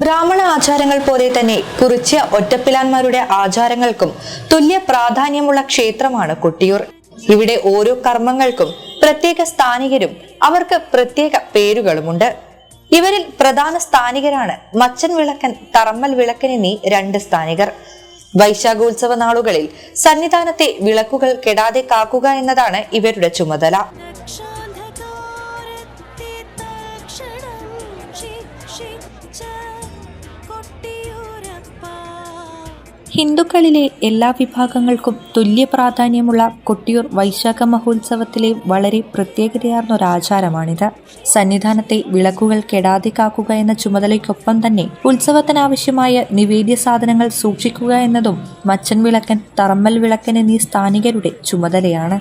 ബ്രാഹ്മണ ആചാരങ്ങൾ പോലെ തന്നെ കുറിച്യ ഒറ്റപ്പിലാന്മാരുടെ ആചാരങ്ങൾക്കും തുല്യ പ്രാധാന്യമുള്ള ക്ഷേത്രമാണ് കൊട്ടിയൂർ. ഇവിടെ ഓരോ കർമ്മങ്ങൾക്കും പ്രത്യേക സ്ഥാനികരും അവർക്ക് പ്രത്യേക പേരുകളുമുണ്ട്. ഇവരിൽ പ്രധാന സ്ഥാനികരാണ് മച്ചൻ വിളക്കൻ തറമ്മൽ വിളക്കൻ എന്നീ രണ്ട് സ്ഥാനികർ. വൈശാഖോത്സവ നാളുകളിൽ സന്നിധാനത്തെ വിളക്കുകൾ കെടാതെ കാക്കുക എന്നതാണ് ഇവരുടെ ചുമതല. ഹിന്ദുക്കളിലെ എല്ലാ വിഭാഗങ്ങൾക്കും തുല്യ പ്രാധാന്യമുള്ള കൊട്ടിയൂർ വൈശാഖ മഹോത്സവത്തിലെ വളരെ പ്രത്യേകതയാർന്ന ഒരു ആചാരമാണിത്. സന്നിധാനത്തെ വിളക്കുകൾ കെടാതെ കാക്കുക എന്ന ചുമതലയ്ക്കൊപ്പം തന്നെ ഉത്സവത്തിനാവശ്യമായ നിവേദ്യ സാധനങ്ങൾ സൂക്ഷിക്കുക എന്നതും മച്ചൻ വിളക്കൻ തറമ്മൽ വിളക്കൻ എന്നീ സ്ഥാനികരുടെ ചുമതലയാണ്.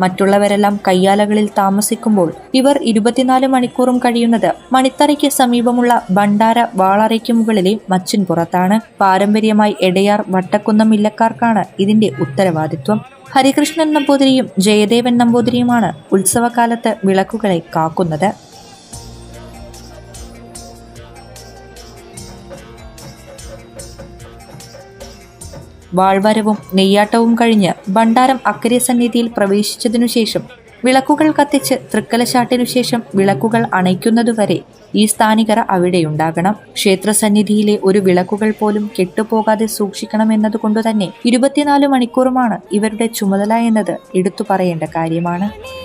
മറ്റുള്ളവരെല്ലാം കയ്യാലകളിൽ താമസിക്കുമ്പോൾ ഇവർ ഇരുപത്തിനാല് മണിക്കൂറും കഴിയുന്നത് മണിത്തറയ്ക്ക് സമീപമുള്ള ഭണ്ഡാര വാളറയ്ക്ക് മുകളിലെ മച്ചിൻ പുറത്താണ്. പാരമ്പര്യമായി എടയാർ വട്ടക്കുന്നം ഇല്ലക്കാർക്കാണ് ഇതിന്റെ ഉത്തരവാദിത്വം. ഹരികൃഷ്ണൻ നമ്പൂതിരിയും ജയദേവൻ നമ്പൂതിരിയുമാണ് ഉത്സവകാലത്ത് വിളക്കുകളെ കാക്കുന്നത്. വാൾവരവും നെയ്യാട്ടവും കഴിഞ്ഞ് ഭണ്ഡാരം അക്കരെ സന്നിധിയിൽ പ്രവേശിച്ചതിനുശേഷം വിളക്കുകൾ കത്തിച്ച് തൃക്കലശാട്ടിനു ശേഷം വിളക്കുകൾ അണയ്ക്കുന്നതുവരെ ഈ സ്ഥാനികർ അവിടെയുണ്ടാകണം. ക്ഷേത്രസന്നിധിയിലെ ഒരു വിളക്കുകൾ പോലും കെട്ടുപോകാതെ സൂക്ഷിക്കണം സൂക്ഷിക്കണമെന്നതുകൊണ്ടുതന്നെ ഇരുപത്തിനാല് മണിക്കൂറുമാണ് ഇവരുടെ ചുമതല എന്നത് എടുത്തു പറയേണ്ട കാര്യമാണ്.